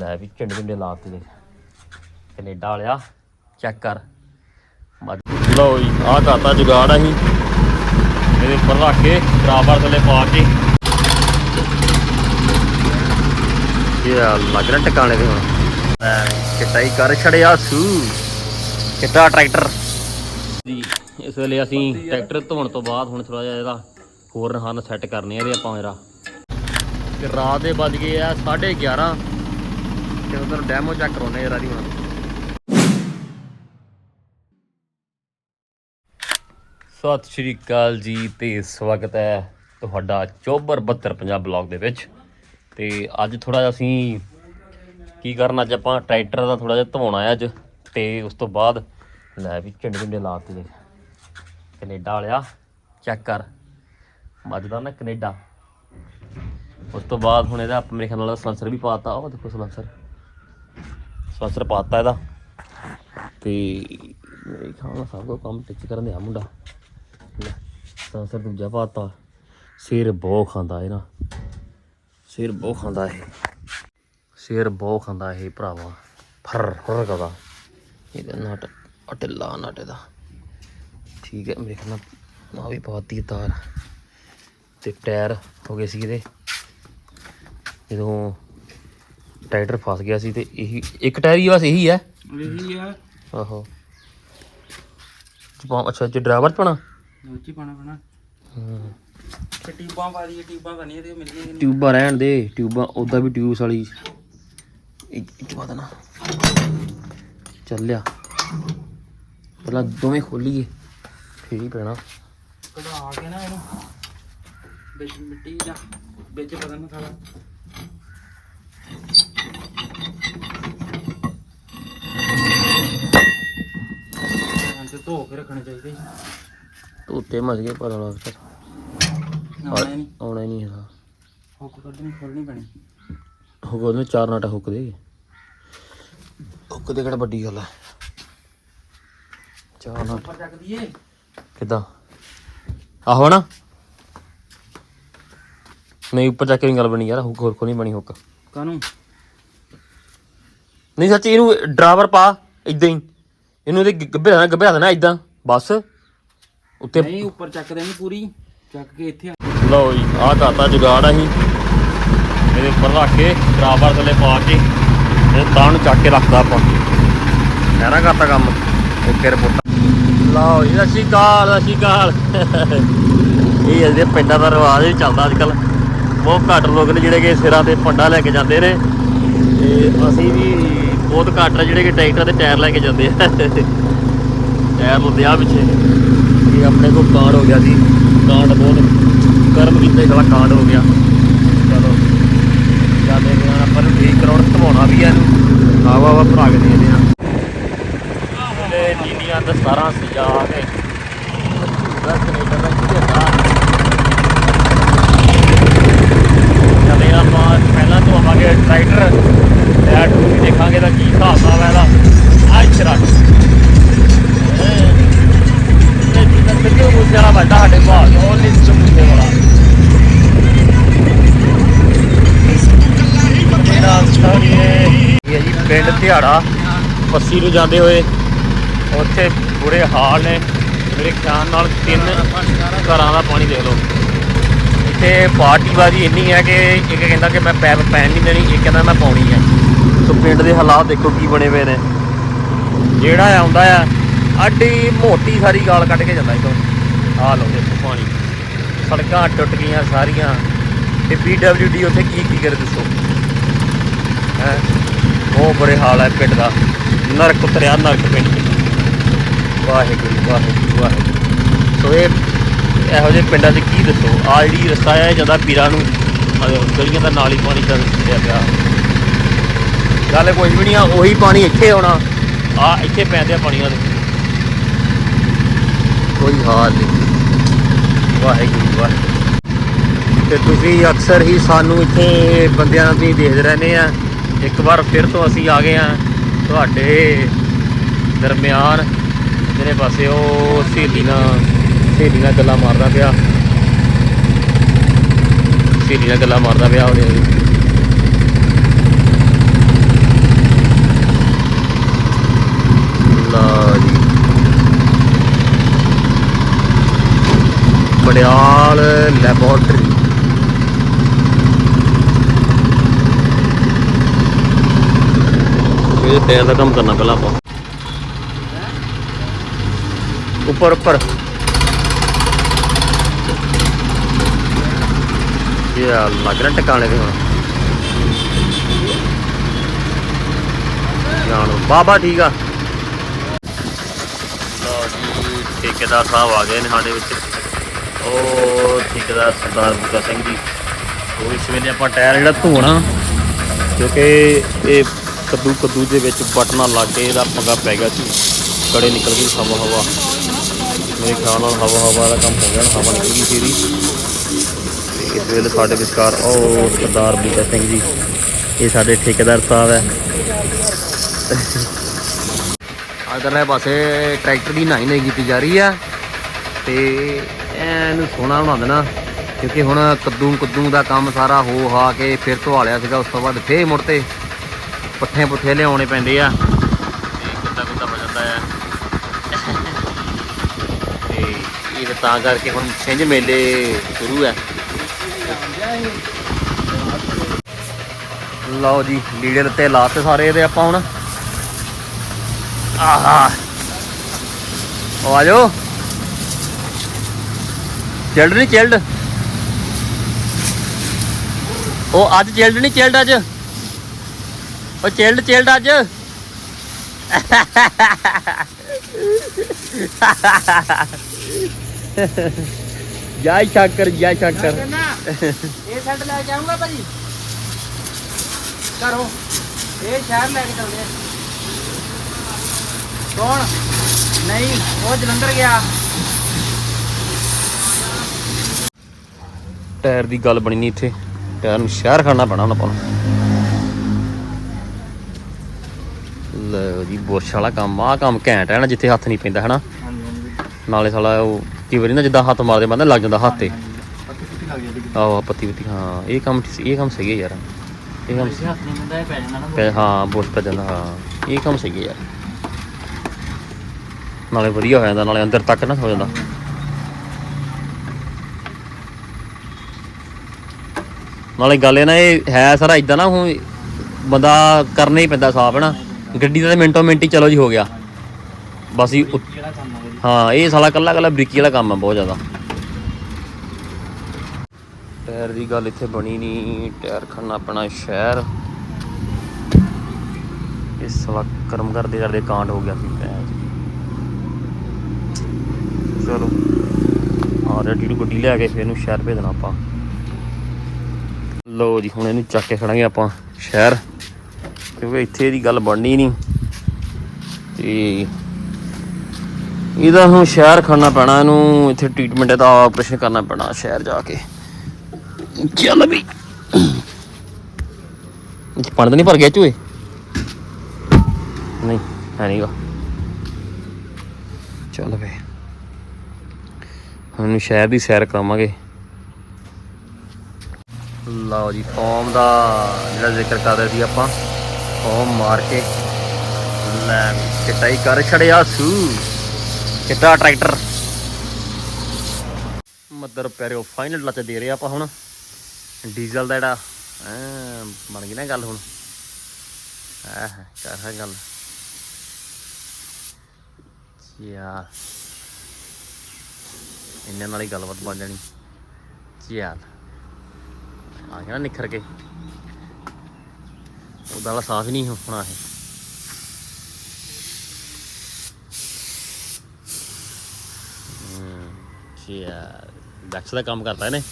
ਲੈ ਵੀ ਝੰਡੇ ਝੰਡੇ ਲਾਤੇ ਦੇ ਕੈਨੇਡਾ ਵਾਲਿਆ ਚੈੱਕ ਕਰ। ਲਓ ਜੀ ਆਹ ਕਰਤਾ ਜੁਗਾੜ ਅਸੀਂ ਇਹਦੇ ਉੱਪਰ ਰੱਖ ਕੇ ਬਰਾਬਰ ਥੱਲੇ ਪਾ ਕੇ। ਇਹ ਲੱਗ ਰਿਹਾ ਟਿਕਾਣੇ ਤੇ ਹੁਣ। ਲੈ, ਚਿੱਟਾਈ ਕਰ ਛੜਿਆ ਸੂ। ਚਿੱਟਾ ਟਰੈਕਟਰ। ਜੀ ਇਸ ਵੇਲੇ ਅਸੀਂ ਟਰੈਕਟਰ ਧੋਣ ਤੋਂ ਬਾਅਦ ਹੁਣ ਥੋੜਾ ਜਿਹਾ ਇਹਦਾ ਹੋਰ ਨਹਾਨ ਸੈੱਟ ਕਰਨੇ ਆ ਇਹਦੇ ਆਪਾਂ ਮੇਰਾ ਤੇ ਰਾਤ ਦੇ ਵੱਜ ਗਏ ਆ 11:30 ਤੇ ਉਧਰ ਡੈਮੋ ਚੈੱਕ ਕਰਾਉਣੇ ਯਾਰ ਦੀ ਹੁਣ ਸਤਿ ਸ਼੍ਰੀ ਅਕਾਲ ਜੀ ਤੇ ਸਵਾਗਤ ਹੈ ਤੁਹਾਡਾ ਚੋਬਰ 72 ਪੰਜਾਬ ਬਲੌਗ ਦੇ ਵਿੱਚ। ਤੇ ਅੱਜ ਥੋੜਾ ਜਿਹਾ ਅਸੀਂ ਕੀ ਕਰਨਾ ਅੱਜ ਆਪਾਂ ਟਰੈਕਟਰ ਦਾ ਥੋੜਾ ਜਿਹਾ ਧਵਾਉਣਾ ਹੈ ਅੱਜ। ਤੇ ਉਸ ਤੋਂ ਬਾਅਦ ਲੈ ਵੀ ਝੰਡੇ ਝੰਡੇ ਲਾਤੇ ਦੇ ਕੈਨੇਡਾ ਵਾਲਿਆ ਚੈੱਕ ਕਰ। ਮੱਝਦਾ ਨਾ ਕੈਨੇਡਾ। ਉਸ ਤੋਂ ਬਾਅਦ ਹੁਣ ਇਹਦਾ ਮੇਰੇ ਖਿਆਲ ਨਾਲ ਸਲੰਸਰ ਵੀ ਪਾਤਾ ਉਹ ਦੇਖੋ ਸਲੰਸਰ। ਸਲੈਂਸਰ ਪਾਤਾ ਇਹਦਾ। ਤੇ ਮੇਰੇ ਖਿਆਲ ਨਾਲ ਸਭ ਕੋ ਕੰਮ ਟਿਚ ਕਰਨ ਦੇ ਆ ਮੁੰਡਾ। ਲੈ, ਸਲੈਂਸਰ ਦੂਜਾ ਪਾਤਾ। ਸਿਰ ਬਹੁਤ ਖਾਂਦਾ ਇਹ ਨਾ। ਸਿਰ ਬਹੁਤ ਖਾਂਦਾ ਇਹ। ਸਿਰ ਬਹੁਤ ਖਾਂਦਾ ਇਹ ਭਰਾਵਾ। ਫਰ ਫਰ ਕਰਦਾ ਇਹਦਾ ਨਟ ਅਟਿੱਲਾ ਨਟ ਇਹਦਾ। ਠੀਕ ਹੈ ਮੇਰੇ ਖਿਆਲ ਨਾਲ ਆ ਵੀ ਪਾਤੀ ਤਾਰ। ਤੇ ਟਾਇਰ ਹੋ ਗਏ ਸੀ ਇਹਦੇ। ਜਦੋਂ ਟਰੈਕਟਰ ਫਸ ਗਿਆ ਸੀ ਤੇ ਇਹੀ ਇੱਕ ਟਾਇਰ ਹੀ ਬਸ ਇਹੀ ਹੈ ਇਹੀ ਆ। ਆਹੋ। ਜਪਾ ਅੱਛਾ ਜੀ ਡਰਾਈਵਰ ਪਣਾ ਉੱਚੀ ਪਾਣਾ ਪੈਣਾ ਤੇ ਟਿਊਬਾਂ ਪਾ ਦਈਏ ਟਿਊਬਾਂ ਤਾਂ ਨਹੀਂ ਇਹਦੇ ਮਿਲ ਗਈਆਂ ਟਿਊਬਾਂ ਰਹਿਣ ਦੇ ਟਿਊਬਾਂ ਉਦਾਂ ਵੀ ਟਿਊਬਸ ਵਾਲੀ। ਇੱਕ ਬਾਤ ਨਾ ਚੱਲਿਆ ਪਹਿਲਾਂ ਦੋਵੇਂ ਖੋਲੀਏ ਫੇਰ ਹੀ ਪੈਣਾ। ਕਢਾ ਕੇ ਨਾ ਇਹਨੂੰ। ਵਿੱਚ ਮਿੱਟੀ ਜਾਂ ਵਿੱਚ ਪਤਾ ਨਾ ਤੇ ਧੋ ਕੇ ਰੱਖਣੇ ਚਾਹੀਦੇ ਧੋਤੇ ਮਸ ਗਏ ਪਰ ਹੁਣ ਫਿਰ ਆਉਣਾ ਨਹੀਂ। ਆਉਣਾ ਹੀ ਨਹੀਂ ਹੁੱਕ ਕੱਢਣੀ ਖੋਲਣੀ ਪੈਣੀ। ਹੁੱਕ ਉਹਨੇ ਚਾਰ ਨਾਟਾ ਹੁੱਕ ਦੇ ਹੁੱਕ ਦੇ ਕਿਹੜਾ ਵੱਡੀ ਗੱਲ ਹੈ ਚਾਰ ਨਾਟ। ਉੱਪਰ ਚੱਕ ਦਈਏ। ਕਿੱਦਾਂ? ਆਹੋ ਨਾ ਨਹੀਂ ਉੱਪਰ ਜਾ ਕੇ ਵੀ ਗੱਲ ਬਣੀ ਯਾਰ। ਹੁੱਕ ਹੋਰ ਕੋ ਨਹੀਂ ਬਣੀ ਹੁੱਕ। ਕਾਨੂੰ ਨਹੀਂ ਸੱਚ ਇਹਨੂੰ ਡਰਾਈਵਰ ਪਾ ਇਦਾਂ ਹੀ। ਇਹਨੂੰ ਇਹਦੇ ਗੱਭੇ ਦੇਣਾ ਗੱਭੇ ਦੇਣਾ ਇਦਾਂ ਬਸ। ਉੱਤੇ ਨਹੀਂ ਉੱਪਰ ਚੱਕ ਦੇਣੀ ਪੂਰੀ ਚੱਕ ਕੇ ਇੱਥੇ। ਲਓ ਜੀ ਆਹ ਕਰਤਾ ਜੁਗਾੜ ਅਸੀਂ। ਇਹਦੇ ਉੱਪਰ ਰੱਖ ਕੇ ਡਰਾਈਵਰ ਥੱਲੇ ਪਾ ਕੇ ਇਹ ਤਾਂ ਨੂੰ ਚੱਕ ਕੇ ਰੱਖਦਾ ਆਪਾਂ। ਕਹਿਣਾ ਕਰਤਾ ਕੰਮ ਓਕੇ ਰਿਪੋਰਟ। ਲਓ ਜੀ ਸਤਿ ਸ਼੍ਰੀ ਅਕਾਲ ਸਤਿ ਸ਼੍ਰੀ ਅਕਾਲ। ਇਹ ਜਿਹੜੇ ਪਿੰਡਾਂ ਦਾ ਰਿਵਾਜ ਵੀ ਚੱਲਦਾ ਅੱਜ ਕੱਲ ਬਹੁਤ ਘੱਟ ਲੋਕ ਨੇ ਜਿਹੜੇ ਕਿ ਸਿਰਾਂ ਤੇ ਪੰਡਾ ਲੈ ਕੇ ਜਾਂਦੇ ਨੇ। ਤੇ ਅਸੀਂ ਵੀ ਬਹੁਤ ਘੱਟ ਆ ਜਿਹੜੇ ਕਿ ਟਰੈਕਟਰ ਦੇ ਟਾਇਰ ਲੈ ਕੇ ਜਾਂਦੇ ਆ। ਟਾਇਰ ਹੁੰਦੇ ਆ ਪਿੱਛੇ। ਇਹ ਆਪਣੇ ਕੋਲ ਕਾਂਡ ਹੋ ਗਿਆ ਸੀ। ਕਾਂਡ ਬਹੁਤ ਕਰਮ ਕੀਤੇ ਗਲਾ ਕਾਂਡ ਹੋ ਗਿਆ। ਚਲੋ। ਜਾਂਦੇ ਨੇ ਆਪਾਂ ਨੂੰ ਠੀਕ ਕਰਾਉਣ ਧਵਾਉਣਾ ਵੀ ਆ ਇਹਨੂੰ। ਆਵਾ ਆਵਾ ਭਰਾ ਕੇ ਦੇਦੇ ਆ ਤੇ ਜੀਨੀਆਂ ਦਾ 17 ਧਿਆੜਾ ਪੱਸੀ ਨੂੰ ਜਾਂਦੇ ਹੋਏ ਉੱਥੇ ਬੁਰੇ ਹਾਲ ਨੇ। ਮੇਰੇ ਖਿਆਲ ਨਾਲ ਤਿੰਨ ਘਰਾਂ ਦਾ ਪਾਣੀ ਦੇਖ ਲਓ। ਇੱਥੇ ਪਾਰਟੀਬਾਜ਼ੀ ਇੰਨੀ ਹੈ ਕਿ ਇੱਕ ਕਹਿੰਦਾ ਕਿ ਮੈਂ ਪੈਪ ਪੈਣ ਨਹੀਂ ਦੇਣੀ ਇੱਕ ਕਹਿੰਦਾ ਮੈਂ ਪਾਉਣੀ ਹੈ। ਸੋ ਪਿੰਡ ਦੇ ਹਾਲਾਤ ਦੇਖੋ ਕੀ ਬਣੇ ਹੋਏ ਨੇ। ਜਿਹੜਾ ਆਉਂਦਾ ਆ ਅੱਡੀ ਮੋਟੀ ਸਾਰੀ ਗਾਲ ਕੱਢ ਕੇ ਜਾਂਦਾ ਇਥੋਂ। ਆ ਲਓ ਦੇਖੋ ਪਾਣੀ। ਸੜਕਾਂ ਟੁੱਟ ਗਈਆਂ ਸਾਰੀਆਂ। ਤੇ ਪੀਡਬਲਯੂਡੀ ਉੱਥੇ ਕੀ ਕੀ ਕਰੇ ਦੱਸੋ? ਹੈ? ਬਹੁਤ ਬੁਰੇ ਹਾਲ ਹੈ ਪਿੰਡ ਦਾ। ਨਰਕ ਉਤਰਿਆ, ਨਰਕ ਪਿੰਡ। ਵਾਹਿਗੁਰੂ ਵਾਹਿਗੁਰੂ ਵਾਹਿਗੁਰੂ। ਸੋ ਇਹ ਇਹੋ ਜਿਹੇ ਪਿੰਡਾਂ 'ਚ ਕੀ ਦੱਸੋ? ਆ ਜਿਹੜੀ ਰਸਤਾ ਹੈ ਇਹ ਜਾਂਦਾ ਪੀਰਾਂ ਨੂੰ। ਗਲੀਆਂ ਦਾ ਨਾਲ ਹੀ ਪਾਣੀ ਚੱਲ ਰਿਹਾ ਪਿਆ। ਗੱਲ ਕੁਝ ਵੀ ਨਹੀਂ ਆ, ਉਹੀ ਪਾਣੀ ਇੱਥੇ ਆਉਣਾ। ਆ ਇੱਥੇ ਪੈਂਦੇ ਆ ਪਾਣੀਆਂ ਦੇ। ਕੋਈ ਹਾਲ ਨਹੀਂ। ਵਾਹਿਗੁਰੂ ਵਾਹਿਗੁਰੂ। ਤੇ ਤੁਸੀਂ ਅਕਸਰ ਹੀ ਸਾਨੂੰ ਇੱਥੇ ਬੰਦਿਆਂ ਦੀ ਦੇਖਦੇ ਰਹਿੰਦੇ ਆ। ਇੱਕ ਵਾਰ ਫਿਰ ਤੋਂ ਅਸੀਂ ਆ ਗਏ ਆ ਤੁਹਾਡੇ ਦਰਮਿਆਨ। ਜਿਹੜੇ ਪਾਸੇ ਉਹ ਸਹੇਲੀ ਨਾਲ ਸਹੇਲੀ ਨਾਲ ਗੱਲਾਂ ਮਾਰਦਾ ਪਿਆ। ਸਹੇਲੀ ਨਾਲ ਗੱਲਾਂ ਮਾਰਦਾ ਪਿਆ ਉਹਦੇ ਲਓ ਬੜਿਆਲ ਲੈਬੋਰਟਰੀ। ਇਹ ਟਾਇਰ ਦਾ ਕੰਮ ਕਰਨਾ ਪਹਿਲਾਂ ਆਪਾਂ। ਉੱਪਰ ਉੱਪਰ। ਇਹ ਲੱਗ ਰਿਹਾ ਟਿਕਾਣੇ ਤੇ ਹੁਣ। ਜਾਣ ਬਾਬਾ ਠੀਕ ਆ। ਲਓ ਜੀ, ਠੇਕੇਦਾਰ ਸਾਹਿਬ ਆ ਗਏ ਨੇ ਸਾਡੇ ਵਿੱਚ। ਉਹ ਠੇਕੇਦਾਰ ਸਰਦਾਰ ਬੁੱਗਾ ਸਿੰਘ ਜੀ। ਉਹ ਇਸ ਵੇਲੇ ਆਪਾਂ ਟਾਇਰ ਜਿਹੜਾ ਧੋਣਾ, ਕਿਉਂਕਿ ਇਹ ਕੱਦੂ ਕੱਦੂ ਦੇ ਵਿੱਚ ਬਟਨਾ ਲੱਗ ਕੇ ਇਹਦਾ ਪੰਗਾ ਪੈ ਗਿਆ ਸੀ। ਕੜੇ ਨਿਕਲ ਗਈ ਹਵਾ ਹਵਾ। ਮੇਰੇ ਖਿਆਲ ਨਾਲ ਹਵਾ ਹਵਾ ਦਾ ਕੰਮ ਹੋ ਗਿਆ, ਹਵਾ ਨਿਕਲ ਗਈ ਸੀਰੀ ਇਸ ਵੇਲੇ ਸਾਡੇ ਵਿਚਕਾਰ ਉਹ ਸਰਦਾਰ ਬੁੱਗਾ ਸਿੰਘ ਜੀ, ਇਹ ਸਾਡੇ ਠੇਕੇਦਾਰ ਸਾਹਿਬ ਹੈ। ਅਗਰਲੇ ਪਾਸੇ ਟਰੈਕਟਰ ਦੀ ਨਾਈ ਨਹੀਂ ਕੀਤੀ ਜਾ ਰਹੀ ਆ। ਤੇ ਇਹਨੂੰ ਸੋਹਣਾ ਬਣਾ ਦੇਣਾ, ਕਿਉਂਕਿ ਹੁਣ ਕੱਦੂ ਕੱਦੂ ਦਾ ਕੰਮ ਸਾਰਾ ਹੋ ਹਾ ਕੇ ਫਿਰ ਧਵਾ ਲਿਆ ਸੀਗਾ, ਉਸ ਤੋਂ ਬਾਅਦ ਫੇਰ ਮੁੜ ਤੇ ਪੱਠੇ ਪੁੱਠੇ ਲਿਆਉਣੇ ਪੈਂਦੇ ਆ। ਤੇ ਕਿੱਦਾਂ ਕਿੱਦਾਂ ਬਚਦਾ ਆ। ਤੇ ਇਹ ਤਾਂ ਕਰਕੇ ਹੁਣ ਛਿੰਝ ਮੇਲੇ ਸ਼ੁਰੂ ਹੈ ਲਓ ਜੀ, ਲੀੜੇ ਲੱਤੇ ਲਾਤੇ ਸਾਰੇ ਇਹਦੇ ਆਪਾਂ ਹੁਣ। ਆਹਾ। ਆ ਜਾਓ ਚਿਲਡ ਨਹੀਂ ਚਿਲਡ। ਉਹ ਅੱਜ ਚਿਲਡ ਨਹੀਂ ਚਿਲਡ ਅੱਜ। ਉਹ ਚਿਲਡ ਚਿਲਡ ਅੱਜ। ਜੈ ਸ਼ੰਕਰ ਜੈ ਸ਼ੰਕਰ। ਇਹ ਸੈੱਟ ਲੈ ਕੇ ਆਉਂਗਾ ਭਾਜੀ। ਕਰੋ ਇਹ ਸ਼ਹਿਰ ਲੈ ਕੇ ਚੱਲਦੇ ਕੌਣ? ਨਹੀਂ ਉਹ ਜਲੰਧਰ ਗਿਆ। ਟਾਇਰ ਦੀ ਗੱਲ ਬਣੀ ਨਹੀਂ ਇੱਥੇ। ਟਾਇਰ ਨੂੰ ਸ਼ਹਿਰ ਖੜਨਾ ਪੈਣਾ ਹੁਣ ਆਪਾਂ ਨੂੰ। ਲਓ ਜੀ ਬੁਰਸ਼ ਵਾਲਾ ਕੰਮ ਆ ਕੰਮ ਘੈਂਟ ਹੈ ਨਾ ਜਿੱਥੇ ਹੱਥ ਨਹੀਂ ਪੈਂਦਾ ਹਨਾ? ਨਾਲੇ ਸਾਲਾ ਉਹ ਕਈ ਵਾਰੀ ਨਾ ਜਿੱਦਾਂ ਹੱਥ ਮਾਰਦੇ ਬੰਦਾ ਲੱਗ ਜਾਂਦਾ ਹੱਥ ਤੇ। ਆਹੋ ਪੱਤੀ ਪੱਤੀ ਹਾਂ ਇਹ ਕੰਮ ਇਹ ਕੰਮ ਸਹੀ ਹੈ ਯਾਰ। ਇਹ ਕੰਮ ਹੱਥ ਨਹੀਂ ਮਿਲਦਾ ਇਹ ਪੈ ਜਾਂਦਾ ਨਾ ਪੈ- ਹਾਂ ਬੁਰਸ਼ ਪੈ ਜਾਂਦਾ ਹਾਂ। ਇਹ ਕੰਮ ਸਹੀ ਹੈ ਯਾਰ। ਨਾਲੇ ਵਧੀਆ ਹੋ ਜਾਂਦਾ ਨਾਲੇ ਅੰਦਰ ਤੱਕ ਨਾ ਹੋ ਜਾਂਦਾ। ਨਾਲੇ ਗੱਲ ਇਹ ਨਾ ਇਹ ਹੈ ਸਾਰਾ ਇਦਾਂ ਨਾ ਹੁਣ ਬੰਦਾ ਕਰਨਾ ਹੀ ਪੈਂਦਾ ਸਾਫ਼ ਨਾ ਗੱਡੀ ਦਾ ਤਾਂ ਮਿੰਟੋ ਮਿੰਟ ਹੀ ਚਲੋ ਜੀ ਹੋ ਗਿਆ। ਬਸ ਹੀ ਉ- ਜਿਹੜਾ ਕੰਮ ਹੋਵੇ ਹਾਂ ਇਹ ਸਾਲਾ ਕੱਲਾ ਕੱਲਾ ਬਰੀਕੀ ਵਾਲਾ ਕੰਮ ਹੈ ਬਹੁਤ ਜ਼ਿਆਦਾ। ਟਾਇਰ ਦੀ ਗੱਲ ਇੱਥੇ ਬਣੀ ਨਹੀਂ ਟਾਇਰ ਖੜਨਾ ਆਪਣਾ ਸ਼ਹਿਰ। ਇਸ ਸਾਲਾ ਕਰਮ ਕਰਦੇ ਕਰਦੇ ਕਾਂਡ ਹੋ ਗਿਆ ਸੀ ਭੈਣ। ਚਲੋ ਆ ਰਿਹਾ ਟੀਟੂ ਗੱਡੀ ਲੈ ਕੇ ਫਿਰ ਇਹਨੂੰ ਸ਼ਹਿਰ ਭੇਜਣਾ ਆਪਾਂ। ਲੋ ਜੀ ਹੁਣ ਇਹਨੂੰ ਚੱਕ ਕੇ ਖੜਾਂਗੇ ਆਪਾਂ ਸ਼ਹਿਰ। ਕਿਉਂਕਿ ਇੱਥੇ ਦੀ ਗੱਲ ਬਣਨੀ ਨਹੀਂ। ਤੇ ਇਹਦਾ ਹੁਣ ਸ਼ਹਿਰ ਖਾਣਾ ਪੈਣਾ, ਇਹਨੂੰ ਇੱਥੇ ਟ੍ਰੀਟਮੈਂਟ ਦਾ ਆਪਰੇਸ਼ਨ ਕਰਨਾ ਪੈਣਾ ਸ਼ਹਿਰ ਜਾ ਕੇ। ਚੱਲ ਵੀ। ਪਾਣੀ ਤਾਂ ਨਹੀਂ ਭਰ ਗਿਆ ਚੂਏ ਨਹੀਂ, ਹੈ ਨਹੀਂਗਾ ਚੱਲ ਵੇ। ਹੁਣ ਸ਼ਹਿਰ ਦੀ ਸੈਰ ਕਰਾਵਾਂਗੇ। ਲਓ ਜੀ ਫਾਰਮ ਦਾ ਜਿਹੜਾ ਜ਼ਿਕਰ ਕਰ ਰਹੇ ਸੀ ਆਪਾਂ। ਫਾਰਮ ਮਾਰ ਕੇ। ਲੈ ਚਟਾਈ ਕਰ ਛੜਿਆ ਸੂ। ਚਿੱਟਾ ਟਰੈਕਟਰ? ਮਦਰ ਪਿਆਰਿਓ ਫਾਈਨਲ ਲੱਚ ਦੇ ਰਹੇ ਆਪਾਂ ਹੁਣ। ਡੀਜ਼ਲ ਦਾ ਜਿਹੜਾ ਬਣ ਗਈ ਨਾ ਗੱਲ ਹੁਣ। ਆਹ ਕਰ ਹੈ ਗੱਲ। ਯਾ ਇੰਨੇ ਨਾਲ ਹੀ ਗੱਲਬਾਤ ਬਣ ਜਾਣੀ। ਯਾਰ ਆ ਗਿਆ ਨਾ ਨਿਖਰ ਕੇ। ਉਹਦਾ ਵਾਲਾ ਸਾਫ਼ ਹੀ ਨਹੀਂ ਹੋਣਾ ਇਹ। ਯਾਰ ਦਕਸ਼ ਦਾ ਕੰਮ ਕਰਦਾ ਇਹਨੇ।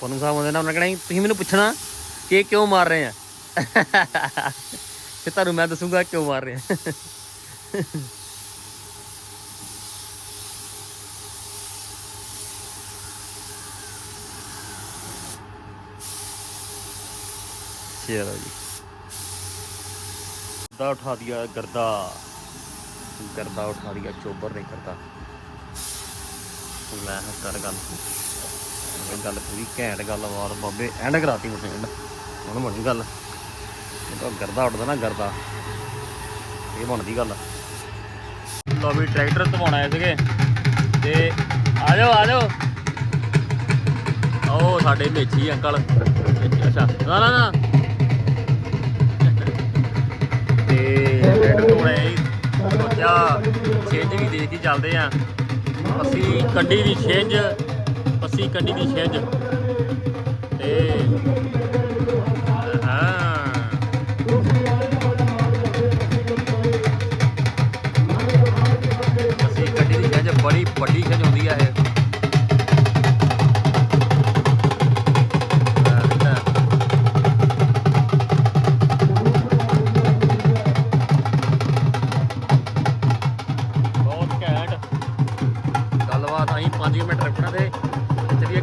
ਪਨੂ ਸਾਹਿਬ ਉਹਦੇ ਨਾ ਉਹਨਾਂ ਕਹਿਣਾ ਤੁਸੀਂ ਮੈਨੂੰ ਪੁੱਛਣਾ ਕਿ ਇਹ ਕਿਉਂ ਮਾਰ ਰਹੇ ਆ? ਤੇ ਤੁਹਾਨੂੰ ਮੈਂ ਦੱਸੂਗਾ ਕਿਉਂ ਮਾਰ ਰਹੇ ਆ। ਚਲੋ ਜੀ गर्दा उठा दिया गर्दा गर्दा उठा दिया चोबर ने गर्दा ਲੈ ਹਾਂ ਕਰ ਗੱਲ ਇਹ ਗੱਲ ਪੂਰੀ ਘੈਂਟ ਗੱਲ ਵਾਰ ਬਾਬੇ ਐਂਡ ਕਰਾਤੀ ਮੁੰਡੇ ਐਂਡ ਹੁਣ ਬਣੀ ਗੱਲ ਇਹ ਤਾਂ ਗਰਦਾ ਉੱਡਦਾ ਨਾ ਗਰਦਾ ਇਹ ਬਣਦੀ ਗੱਲ ਲੋ ਵੀ ਟਰੈਕਟਰ ਧਵਾਉਣ ਆਏ ਸੀਗੇ ਤੇ ਆ ਜਾਓ ਆ ਜਾਓ ਉਹ ਸਾਡੇ ਮੇਚੀ ਅੰਕਲ ਅੱਛਾ ਨਾ ਨਾ ਨਾ ਤੇ ਟਰੈਕਟਰ ਧਵਾਉਣ ਆਏ ਛਿੰਝ ਵੀ ਦੇਖ ਕੇ ਚੱਲਦੇ ਆ। ਅਸੀਂ ਕੰਡੀ ਦੀ ਛਿੰਝ, ਅਸੀਂ ਕੰਡੀ ਦੀ ਛਿੰਝ। ਤੇ ਹਾਂ। ਅਸੀਂ ਗੱਡੀ ਦੀ ਛਿੰਝ, ਬੜੀ ਵੱਡੀ ਛਿੰਝ ਹੁੰਦੀ ਆ ਇਹ।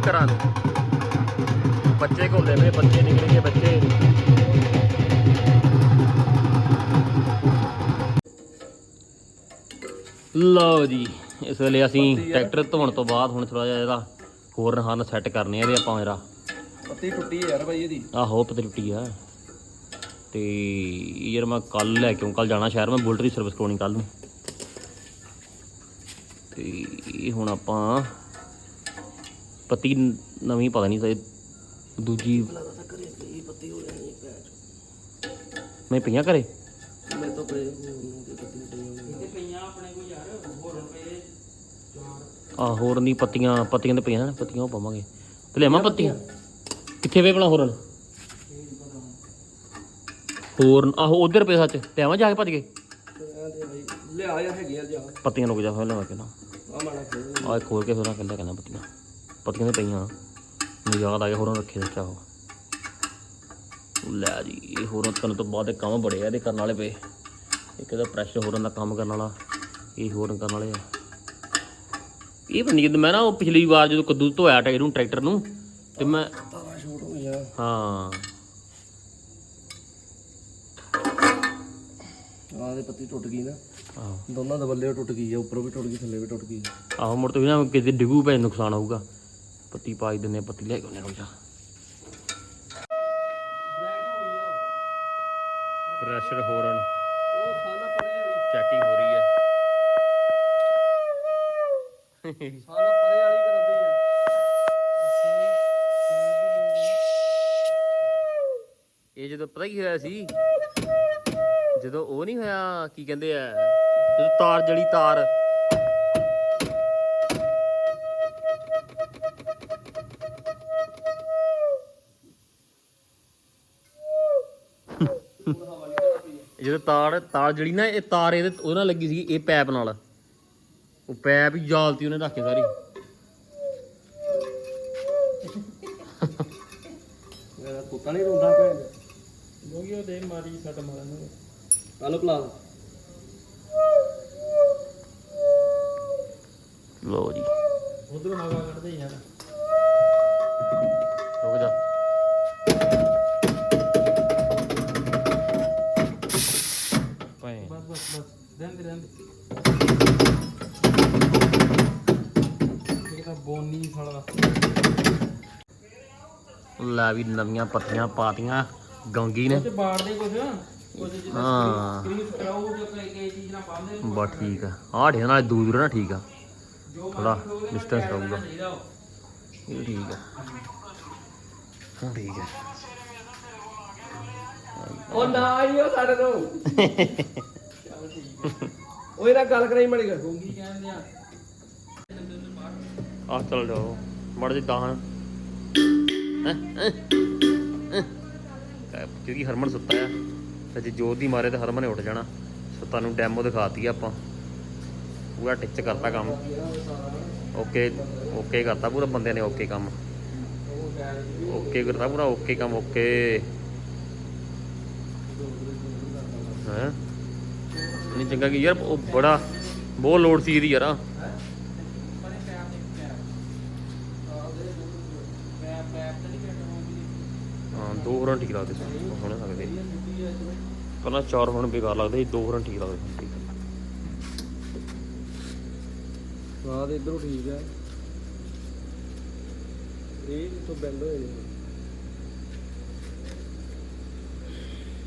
ਘਰਾਂ ਨੂੰ ਬੱਚੇ ਘੁੰਮਦੇ ਪਏ ਬੱਚੇ ਨਿਕਲ ਗਏ ਬੱਚੇ। ਲਓ ਜੀ ਇਸ ਵੇਲੇ ਅਸੀਂ ਟਰੈਕਟਰ ਧੋਣ ਤੋਂ ਬਾਅਦ ਹੁਣ ਥੋੜਾ ਜਿਹਾ ਇਹਦਾ ਹੋਰ ਨਹਾਨ ਸੈੱਟ ਕਰਨੇ ਆ ਇਹਦੇ ਆਪਾਂ ਮੇਰਾ ਪੱਤੀ ਟੁੱਟੀ ਯਾਰ ਬਾਈ ਇਹਦੀ। ਆਹੋ ਪਤਾ ਟੁੱਟੀ ਆ। ਤੇ ਯਾਰ ਮੈਂ ਕੱਲ ਲੈ ਕੇ ਕੱਲ ਜਾਣਾ ਸ਼ਹਿਰ ਮੈਂ ਬੁਲਟ ਦੀ ਸਰਵਿਸ ਕਰਾਉਣੀ ਕੱਲ ਨੂੰ। ਤੇ ਹੁਣ ਆਪਾਂ ਪਤੀ ਨਵੀਂ ਪਤਾ ਨਹੀਂ ਤੇ ਦੂਜੀ ਕਰੇ ਪੱਤੀ ਹੋ ਮੈਂ ਪਈਆਂ ਘਰੇ? ਮੈਂ ਤਾਂ ਪਏ ਪੱਤੀ ਪਈ ਤੇ ਪਈਆਂ ਆਪਣੇ ਕੋਲ ਯਾਰ ਹੋਰ ਪਏ ਚਾਰ। ਆ ਹੋਰ ਨਹੀਂ ਪੱਤੀਆਂ ਪੱਤੀਆਂ ਤੇ ਪਈਆਂ ਨੇ ਪੱਤੀਆਂ ਉਹ ਪਾਵਾਂਗੇ। ਤੇ ਲਿਆਵਾਂ ਪੱਤੀਆਂ? ਕਿੱਥੇ ਵੇ ਭਲਾ ਹੋਰਨ? ਹੋਰ ਆਹੋ ਉਧਰ ਪਏ ਸੱਚ ਤੇ ਆਵਾਂ ਜਾ ਕੇ ਭੱਜ ਕੇ ਬਾਈ ਲਿਆ ਯਾਰ ਹੈਗੀਆਂ ਜਾ। ਪੱਤੀਆਂ ਰੁਕ ਜਾ ਫਿਰ ਲਵਾ ਕੇ ਨਾ। ਆ ਮਾਣਾ ਖੋਲ ਆ ਖੋਲ ਕੇ ਫਿਰ ਕੱਲਾ ਕਹਿੰਦਾ ਪੱਤੀਆਂ। ਪੱਤੀਆਂ ਤੇ ਪਈਆਂ। ਮੈਨੂੰ ਯਾਦ ਆ ਗਿਆ ਹੋਰਾਂ ਰੱਖੇ ਦਿੱਤਾ ਉਹ। ਲੈ ਜੀ ਇਹ ਹੋਰਾਂ ਕਰਨ ਤੋਂ ਬਾਅਦ ਕੰਮ ਬੜੇ ਆ ਇਹਦੇ ਕਰਨ ਵਾਲੇ ਪਏ ਇੱਕ ਇਹਦਾ ਪ੍ਰੈਸ਼ਰ ਹੋਰਾਂ ਦਾ ਕੰਮ ਕਰਨ ਵਾਲਾ ਇਹ ਹੋਰਾਂ ਕਰਨ ਵਾਲੇ ਆ। ਇਹ ਬੰਦੀ ਜਦੋਂ ਮੈਂ ਨਾ ਉਹ ਪਿਛਲੀ ਵਾਰ ਜਦੋਂ ਕੱਦੂ ਧੋਇਆ ਟਾਇਰ ਨੂੰ ਟਰੈਕਟਰ ਨੂੰ ਤੇ ਮੈਂ ਤਾਰਾ ਹੋ। ਗਿਆ ਹਾਂ ਆਹ ਦੇ ਪੱਤੀ ਟੁੱਟ ਗਈ ਨਾ। ਆਹੋ। ਦੋਨਾਂ ਦੇ ਬੱਲੇ ਟੁੱਟ ਗਈ ਆ ਉੱਪਰੋਂ ਵੀ ਟੁੱਟ ਗਈ ਥੱਲੇ ਵੀ ਟੁੱਟ ਗਈ ਆਹੋ ਮੁੜ ਤੋਂ ਵੀ ਨਾ ਕਿਤੇ ਡਿੱਗੂ ਪੈ ਨੁਕਸਾਨ ਹੋਊਗਾ। ਪੱਤੀ ਪਾਈ ਦਿੰਨੇ ਪੱਤੀ ਲੈ ਕੇ ਆਉਂਦੇ ਰੁਕ ਪ੍ਰੈਸ਼ਰ ਹੋਰਨ। ਚੈਕਿੰਗ ਹੋ ਰਹੀ ਹੈ। ਸਾਨਾ ਪਰੇ ਵਾਲੀ ਕਰਾਉਂਦੀ ਆ ਇਹ ਜਦੋਂ ਪਤਾ ਕੀ ਹੋਇਆ ਸੀ? ਜਦੋਂ ਉਹ ਨਹੀਂ ਹੋਇਆ, ਕੀ ਕਹਿੰਦੇ ਆ? ਜਦੋਂ ਤਾਰ ਜੜੀ ਤਾਰ। ਜਦੋਂ ਤਾਰ ਤਾਰ ਜੜੀ ਨਾ ਇਹ ਤਾਰ ਇਹਦੇ ਉਹਦੇ ਨਾਲ ਲੱਗੀ ਸੀ ਇਹ ਪੈਪ ਨਾਲ। ਉਹ ਪੈਪ ਹੀ ਜਾਲਤੀ ਉਹਨੇ ਰੱਖ ਕੇ ਸਾਰੀ। ਮੇਰਾ ਕੁੱਤਾ ਨਹੀਂ ਰੋਂਦਾ ਭੈਣ। ਲੋਗੀ ਉਹ ਦੇ ਮਾਰੀ ਸੱਟ ਮਾਰਨ ਕੱਲ ਪਲਾ ਲੋ ਜੀ। ਉਧਰੋਂ ਹਵਾ ਕੱਢਦੇ ਯਾਰ ਰੁਕ ਜਾ। ਭਾਈ ਬਸ ਬਸ ਬਸ ਰਹਿੰਦੇ ਰਹਿੰਦੇ ਇਹ ਤਾਂ ਬੋਨੀ ਸਾਲਾ ਲੈ ਵੀ ਨਵੀਆਂ ਪੱਤੀਆਂ ਪਾਤੀਆਂ ਗੰਗੀ ਨੇ। ਤੇ ਬਾੜਦੇ ਕੁਝ ਹਾਂ। ਬਸ ਠੀਕ ਆ। ਆਹ ਢੇਰ ਨਾਲ ਦੂਰ ਦੂਰ ਨਾ ਠੀਕ ਆ। ਥੋੜਾ ਡਿਸਟੈਂਸ ਰਹੂਗਾ। ਇਹ ਠੀਕ ਆ। ਹਾਂ ਠੀਕ ਆ। ਉਹ ਨਾ ਆਈਓ ਸਾਡੇ ਤੋਂ। ਚੱਲ ਠੀਕ ਉਹ ਇਹਦਾ ਗੱਲ ਕਰਾਈ ਮੜੀ ਕਰ ਗੋਂਗੀ ਕਹਿੰਦੇ ਆ ਆਹ ਚਲ ਜਾਓ। ਮੜ ਜੀ ਦਾਹਨ ਕਿਉਂਕਿ ਹਰਮਨ ਸੁੱਤਾ ਆ, ਤੇ ਜੇ ਜੋਤ ਦੀ ਮਾਰੇ ਤੇ ਹਰਮਨ ਨੇ ਉੱਠ ਜਾਣਾ। ਸੋ ਤੁਹਾਨੂੰ ਡੈਮੋ ਦਿਖਾਤੀ ਆ ਆਪਾਂ। ਪੂਰਾ ਟਿਚ ਕਰਤਾ ਕੰਮ। ਓਕੇ ਓਕੇ ਕਰਤਾ ਪੂਰਾ ਬੰਦੇ ਨੇ ਓਕੇ ਕੰਮ। ਓਕੇ ਕਰਤਾ ਪੂਰਾ ਓਕੇ ਕੰਮ, ਓਕੇ। ਹੈ। ਨਹੀਂ ਚੰਗਾ ਕੀ ਯਾਰ ਉਹ ਬੜਾ, ਬਹੁਤ ਲੋਡ ਸੀ ਇਹਦੀ ਯਾਰ। ਹਾਂ, ਦੋ ਹੋਰਾਂ ਠੀਕ ਲੱਗਦੇ ਸੀ ਹੁਣ ਲੱਗਦੇ ਪਹਿਲਾਂ ਚਾਰ ਹੁਣ ਬੇਕਾਰ ਲੱਗਦੇ ਸੀ, ਦੋ ਹੋਰਾਂ ਠੀਕ ਲੱਗਦੇ ਸੀ ਸਵਾਦ ਇਧਰੋਂ ਠੀਕ ਹੈ ਇਹ ਤੋਂ ਬੈਂਡ ਹੋਏ ਨੇ।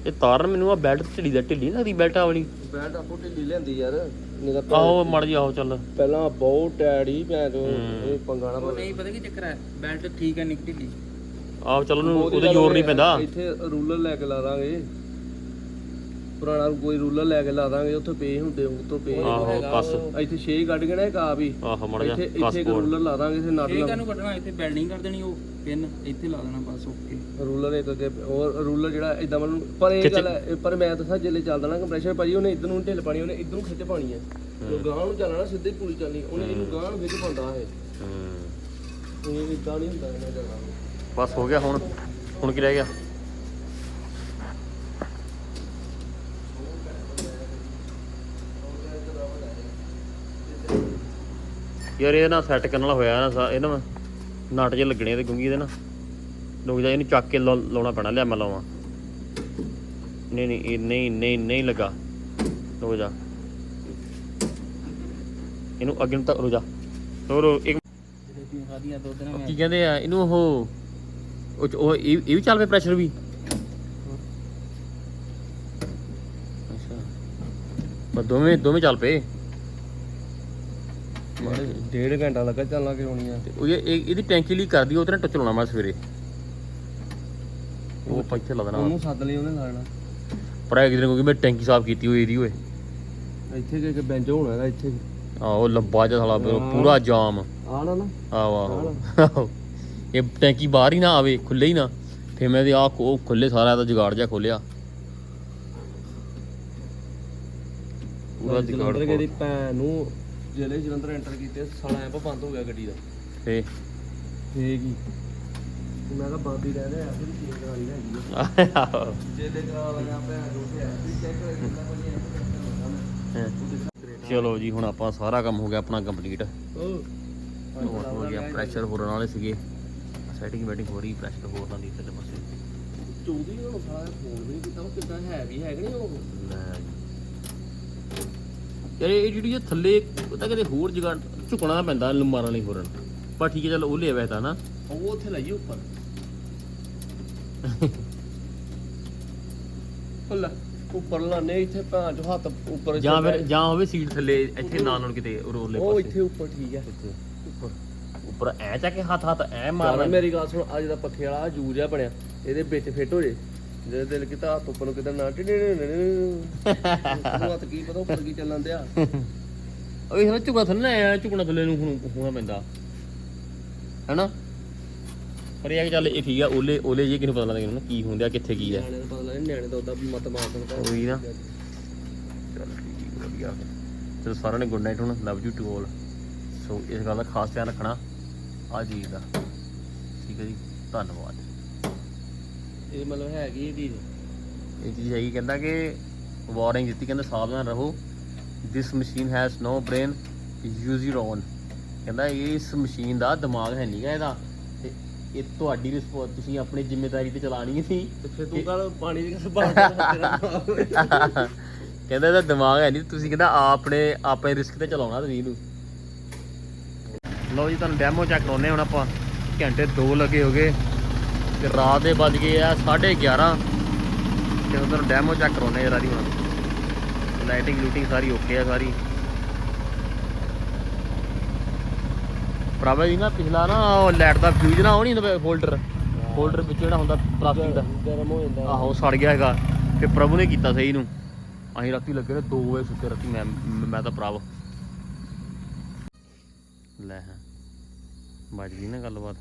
ਇਹ ਤਾਰਨ ਮੈਨੂੰ ਆ ਬੈਲਟ ਢਿੱਲੀ ਦਾ ਢਿੱਲੀ ਨੀ ਲੱਗਦੀ ਬੈਲਟ ਵਾਲੀ? ਬੈਟ ਆਪੋ ਢਿੱਲੀ ਲੈਂਦੀ ਯਾਰ ਮੇਰਾ ਭਰਾ- ਆਹੋ ਮੜ ਜੀ ਆਹੋ ਚੱਲ। ਪਹਿਲਾਂ ਬਹੁਤ ਹੀ ਭੈਣ ਚੋ। ਇਹ ਪੰਗਾ ਨਾ ਉਹ ਨਹੀਂ ਪਤਾ ਕੀ ਚੱਕਰ ਹੈ? ਬੈਲਟ ਠੀਕ ਹੈ ਦੀ ਆਹੋ ਚੱਲ ਉਹਨੂੰ ਉਹਦੀ ਜ਼ੋਰ ਨਹੀਂ ਪੈਂਦਾ। ਇੱਥੇ ਰੂਲਰ ਲੈ ਕੇ ਲਾ ਦਾਂਗੇ ਪੁਰਾਣਾ ਕੋਈ ਰੂਲਰ ਲੈ ਕੇ ਲਾ ਦਾਂਗੇ ਉੱਥੇ ਪੇ ਹੁੰਦੇ ਉੱਤੋਂ ਪੇ ਆਹੋ ਕਸ ਇੱਥੇ 6 ਕੱਢ ਕੇ ਨਾ ਇੱਕ ਆ ਵੀ ਆਹੋ ਮੜ ਜਾ ਇੱਥੇ ਇੱਥੇ ਰੂਲਰ ਲਾ ਦਾਂਗੇ ਤੇ ਨਟ ਇਹ ਲਾ ਕਾਨੂੰ ਕੱਢਣਾ ਇੱਥੇ ਬੈਲਡਿੰਗ ਕਰ ਦੇਣੀ ਉਹ ਪਿੰਨ ਇੱਥੇ ਲਾ ਦੇਣਾ ਬਸ ਓਕੇ ਰੂਲਰ ਇੱਕ ਅੱਗੇ ਹੋਰ ਰੂਲਰ ਜਿਹੜਾ ਇਦਾਂ ਮਤਲਬ ਪਰ ਇਹ ਗੱਲ ਹੈ- ਪਰ ਮੈਂ ਦੱਸਾਂ ਜਿੱਲੇ ਚੱਲਦਾ ਨਾ ਕੰਪਰੈਸ਼ਰ ਭਾਜੀ ਉਹਨੇ ਇਧਰ ਨੂੰ ਢਿੱਲ ਪਾਣੀ ਉਹਨੇ ਇਧਰ ਨੂੰ ਖਿੱਚ ਪਾਣੀ ਹੈ। ਜੋ ਗਾਂ ਨੂੰ ਚੱਲਣਾ ਸਿੱਧੀ ਪੂਰੀ ਚੱਲਣੀ ਉਹਨੇ ਇਹਨੂੰ ਗਾਂ ਨੂੰ ਖਿੱਚ ਪਾਉਂਦਾ ਇਹ। ਹੂੰ। ਇਹ ਇਦਾਂ ਨਹੀਂ ਹੁੰਦਾ ਇਹਨਾਂ ਜਗ੍ਹਾ ਬਸ ਹੋ ਗਿਆ ਹੁਣ ਹੁਣ ਕੀ ਰਹਿ ਗਿਆ? ਯਾਰ ਇਹ ਨਾ ਸੈੱਟ ਕਰਨ ਵਾਲਾ ਹੋਇਆ ਨਾ ਇਹ ਨਾ ਨਟ ਜੇ ਲੱਗਣੇ ਤੇ ਗੁੰਗੀ ਦੇ ਨਾ ਲੋਕ ਜਾ ਇਹਨੂੰ ਚੱਕ ਕੇ ਲਾਉਣਾ ਪੈਣਾ ਲਿਆ ਮੈਂ ਲਾਵਾਂ। ਨਹੀਂ ਨਹੀਂ ਇਹ ਨਹੀਂ ਨਹੀਂ ਨਹੀਂ ਲੱਗਾ। ਰੁਕ ਜਾ। ਇਹਨੂੰ ਅੱਗੇ ਨੂੰ ਤੱਕ ਰੁਕ ਜਾ। ਰੋ ਇੱਕ ਕੀ ਕਹਿੰਦੇ ਆ ਇਹਨੂੰ ਉਹ ਉਹ 'ਚ- ਉਹ ਇਹ ਇਹ ਵੀ ਚੱਲ ਪਏ ਪ੍ਰੈਸ਼ਰ ਵੀ। ਅੱਛਾ। ਪਰ ਦੋਵੇਂ ਦੋਵੇਂ ਚੱਲ ਪਏ। ਡੇਢ ਘੰਟਾ ਲੱਗਾ ਚੱਲਣਾ ਕਿ ਹੋਣੀ ਆ। ਤੇ ਉਹ ਇਹ ਇਹ- ਇਹਦੀ ਟੈਂਕੀ ਲੀਕ ਕਰਦੀ ਉਹ ਤੇ ਟੱਚ ਲਾਉਣਾ ਮੈਂ ਸਵੇਰੇ। ਉਹ ਪੱਛੇ ਲਾ ਦੇਣਾ। ਉਹਨੂੰ ਸੱਦ ਲਈ ਉਹਨੇ ਲਾਣਾ ਪਰ ਇਹ ਕਿਤੇ ਕਿਉਂਕਿ ਮੈਂ ਟੈਂਕੀ ਸਾਫ਼ ਕੀਤੀ ਹੋਈ ਇਹਦੀ ਓਏ। ਇੱਥੇ ਕਿ ਇੱਕ ਬੈਂਚ ਹੋਣਾ ਹੈਗਾ ਇੱਥੇ। ਆਹੋ ਲੰਬਾ ਜਿਹਾ ਸਾਲਾ ਪੂਰਾ ਜਾਮ। ਆ ਨਾ ਨਾ। ਆਹੋ ਆਹੋ ਆਹੋ। ਇਹ ਟੈਂਕੀ ਬਾਹਰ ਹੀ ਨਾ ਆਵੇ ਖੁੱਲੇ ਹੀ ਨਾ। ਫਿਰ ਮੈਂ ਤੇ ਆ ਉਹ ਖੁੱਲੇ ਸਾਰਾ ਇਹਦਾ ਜੁਗਾੜ ਜਿਹਾ ਖੋਲਿਆ ਪੂਰਾ ਜੁਗਾੜ ਜਲੰਧਰ ਦੀ ਭੈਣ ਨੂੰ ਜ਼ਿਲ੍ਹੇ ਜਲੰਧਰ ਐਂਟਰ ਕੀਤੇ ਸਾਲਾ ਐਪ ਬੰਦ ਹੋ ਗਿਆ ਗੱਡੀ ਦਾ। ਤੇ? ਠੀਕ ਹੀ ਮੈਂ ਕਿਹਾ ਬੰਦ ਹੀ ਰਹਿੰਦੇ ਆ ਫਿਰ ਕੀ ਕਰਾਣੀ ਹੈਗੀ। ਆ ਆਹੋ। ਜੇਲੇ ਕਰਾ ਲਗਾ ਭੈਣ ਨੂੰ ਤੇ ਐਪ ਵੀ ਚੈੱਕ ਕਰ ਕਿੰਨਾ ਕੁਝ ਹੈਂ। ਚਲੋ ਜੀ ਹੁਣ ਆਪਾਂ ਸਾਰਾ ਕੰਮ ਹੋ ਗਿਆ ਆਪਣਾ ਕੰਪਲੀਟ ਉਹ ਹੋ ਗਿਆ ਪ੍ਰੈਸ਼ਰ ਹੋਰਨ ਵਾਲੇ ਸੀਗੇ। ਸੈਟਿੰਗ ਬੈਟਿੰਗ ਹੋ ਰਹੀ ਪ੍ਰੈਸ਼ਰ ਹੋਰ ਨਾਲ ਦੀ ਤੇ ਪਾਸੇ ਚੌਧਰੀ ਨੂੰ ਸਾਲਾ ਫੋਨ ਵੀ ਨਹੀਂ ਕੀਤਾ ਉਹ ਕਿੱਦਾਂ ਹੈ ਵੀ ਹੈਗੇ ਨਹੀਂ ਉਹ? ਲੈ। ਜੀ। ਯਾਰ ਇਹ ਜਿਹੜੀ ਇਹ ਥੱਲੇ ਪਤਾ ਕਿਤੇ ਹੋਰ ਜਗ੍ਹਾ ਝੁਕਣਾ ਪੈਂਦਾ ਲੰਮਾਰਾਂ ਵਾਲੀ ਹੋਰਨ। ਪਰ ਠੀਕ ਹੈ ਚੱਲ ਉਹ ਲਿਆ ਵੈਤਾ ਨਾ। ਉਹ ਉੱਥੇ ਲਾਈ ਉੱਪਰ। ਹੁੱਲਾ ਉੱਪਰ ਲਾਣੇ ਇੱਥੇ ਭੈਣ ਚੋ ਹੱਥ ਉੱਪਰ ਜਾਂ ਫਿਰ ਜਾਂ ਹੋਵੇ ਸੀਟ ਥੱਲੇ ਇੱਥੇ ਨਾਲ ਨਾਲ ਕਿਤੇ ਰੋਲੇ ਉਹ ਇੱਥੇ ਉੱਪਰ ਠੀਕ ਹੈ। ਉੱਪਰ। ਉੱਪਰ ਐ ਚੱਕ ਕੇ ਹੱਥ ਹੱਥ ਐ ਮਾਰਨਾ ਮੇਰੀ ਗੱਲ ਸੁਣ ਅੱਜ ਦਾ ਪੱਖੇ ਵਾਲਾ ਜੂ ਜਿਹਾ ਬਣਿਆ ਇਹਦੇ ਵਿੱਚ ਫਿੱਟ ਹੋ ਜੇ। ਜੇ ਦਿਲ ਕੀਤਾ ਹੱਥ ਉੱਪਰ ਨੂੰ ਕਿਦਾਂ ਨਾ ਟਿੜੇ ਹੱਥ ਕੀ ਪਤਾ ਉੱਪਰ ਕੀ ਚੱਲਣ ਦਿਆ। ਉਹ ਇਹ ਝੁਕਣਾ ਥੱਲੇ ਐ ਝੁਕਣਾ ਥੱਲੇ ਨੂੰ ਹੁਣ ਹੋਣਾ ਪੈਂਦਾ। ਹੈਨਾ? ਪਰ ਇਹ ਕਿ ਚੱਲ ਇਹ ਠੀਕ ਆ ਓਲੇ ਓਲੇ ਜੇ ਕਿਹਨੂੰ ਪਤਾ ਲੱਗਦਾ ਕਿਹਨੂੰ ਕੀ ਹੁੰਦਿਆ ਕਿੱਥੇ ਕੀ ਆ। ਨਿਆਣੇ ਪਤਾ ਨਹੀਂ ਨਿਆਣੇ ਦਾ ਉਹਦਾ ਮਤ ਮਾਰ ਉਹੀ ਨਾ। ਚਲ ਠੀਕ ਵਧੀਆ ਚਲੋ ਸਾਰਿਆਂ ਨੇ ਗੁੱਡ ਨਾਈਟ ਹੁਣ love you to all so ਇਸ ਗੱਲ ਦਾ ਖਾਸ ਧਿਆਨ ਰੱਖਣਾ ਆ ਚੀਜ਼ ਦਾ। ਠੀਕ ਹੈ ਜੀ ਧੰਨਵਾਦ। ਇਹ ਮਤਲਬ ਹੈਗੀ ਇਹ ਚੀਜ਼ ਇਹ ਚੀਜ਼ ਹੈਗੀ ਕਹਿੰਦਾ ਕਿ ਵਾਰਨਿੰਗ ਦਿੱਤੀ ਕਹਿੰਦਾ ਸਾਵਧਾਨ ਰਹੋ। This machine has no brain use your own ਕਹਿੰਦਾ ਇਸ ਮਸ਼ੀਨ ਦਾ ਦਿਮਾਗ ਹੈ ਨਹੀਂਗਾ ਇਹਦਾ। ਤੇ ਇਹ ਤੁਹਾਡੀ ਰਿਸਪੌਂਸ ਤੁਸੀਂ ਆਪਣੀ ਜ਼ਿੰਮੇਵਾਰੀ ਤੇ ਚਲਾਣੀ ਸੀ ਤੇ ਫਿਰ ਤੂੰ ਕੱਲ ਪਾਣੀ ਦੀ ਸੰਭਾਲ ਕਹਿੰਦਾ ਇਹਦਾ ਦਿਮਾਗ ਹੈ ਨਹੀਂ ਤੁਸੀਂ ਕਹਿੰਦਾ ਆਪਣੇ ਆਪਣੇ ਰਿਸਕ ਤੇ ਚਲਾਉਣਾ ਤੁਸੀਂ ਇਹਨੂੰ। ਲਓ ਜੀ ਤੁਹਾਨੂੰ ਡੈਮੋ ਚੈੱਕ ਕਰਾਉਨੇ ਹੁਣ ਆਪਾਂ। ਘੰਟੇ 2 ਲੱਗੇ ਹੋਗੇ। ਤੇ ਰਾਤ ਦੇ ਵੱਜ ਗਏ ਆ 11:30 ਤੇ ਤੁਹਾਨੂੰ ਡੈਮੋ ਚੈੱਕ ਕਰਾਉਨੇ ਜਰਾ ਦੀ ਹੁਣ। ਲਾਈਟਿੰਗ ਲੂਟਿੰਗ ਸਾਰੀ ਓਕੇ ਆ ਸਾਰੀ। ਪ੍ਰਭਾ ਜੀ ਨਾ ਪਿਛਲਾ ਨਾ ਉਹ ਲਾਈਟ ਦਾ ਫਿਊਜ਼ ਨਾ ਉਹ ਨਹੀਂ ਫੋਲਡਰ ਫੋਲਡਰ ਵਿੱਚ ਜਿਹੜਾ ਹੁੰਦਾ ਪਲਾਸਟਿਕ ਦਾ। ਗਰਮ ਹੋ ਜਾਂਦਾ। ਆਹੋ ਸੜ ਗਿਆ ਹੈਗਾ। ਤੇ ਪ੍ਰਭੂ ਨੇ ਕੀਤਾ ਸਹੀ ਨੂੰ। ਅਸੀਂ ਰਾਤੀ ਲੱਗੇ ਨੇ 2 ਵਜੇ ਸੁੱਤੇ ਰਾਤੀ ਮੈਂ ਮੈਂ ਤਾਂ ਪ੍ਰਭ ਲੈ ਹਾਂ। ਵੱਜ ਗਈ ਨਾ ਗੱਲਬਾਤ।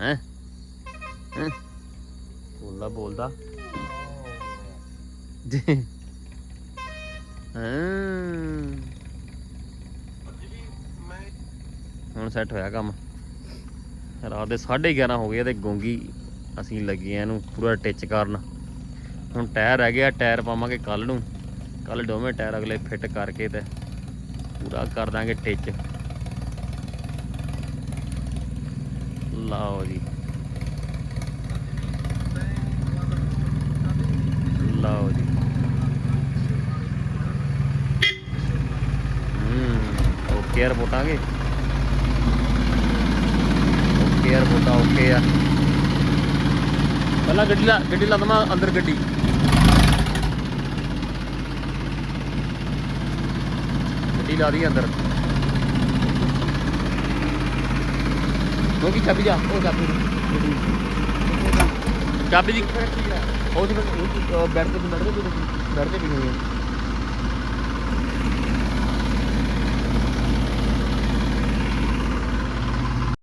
ਹੈ? ਹੈ ਬੋਲਦਾ ਬੋਲਦਾ। ਜੀ। ਹਾਂ। ਹੁਣ ਸੈੱਟ ਹੋਇਆ ਕੰਮ। ਰਾਤ ਦੇ 11:30 ਹੋ ਗਏ ਤੇ ਗੋਂਗੀ ਅਸੀਂ ਲੱਗੇ ਆ ਇਹਨੂੰ ਪੂਰਾ ਟਿਚ ਕਰਨ। ਹੁਣ ਟਾਇਰ ਰਹਿ ਗਿਆ ਟਾਇਰ ਪਾਵਾਂਗੇ ਕੱਲ ਨੂੰ। ਕੱਲ ਦੋਵੇਂ ਟਾਇਰ ਅਗਲੇ ਫਿੱਟ ਕਰਕੇ ਤੇ ਪੂਰਾ ਕਰ ਦਾਂਗੇ ਟਿਚ। ਲਓ ਜੀ। ਲਓ ਜੀ। ਹੂੰ ਓਕੇ ਰਿਪੋਰਟਾਂ ਕੇ ਓਕੇ ਰਿਪੋਰਟਾਂ ਓਕੇ ਆ ਪਹਿਲਾਂ ਗੱਡੀ ਲਾ ਗੱਡੀ ਲਾ ਦਮਾ ਅੰਦਰ ਗੱਡੀ। ਗੱਡੀ ਲਾ ਦੀ ਅੰਦਰ। ਉਹ ਕੀ ਚਾਬੀ ਜਾ ਉਹ ਚਾਬੀ। ਚਾਬੀ ਦੀ ਉਹ ਤੇ ਬੈਠ ਤੇ ਬੈਠ ਤੇ ਬੈਠ ਤੇ ਵੀ ਹੋਈ ਹੈ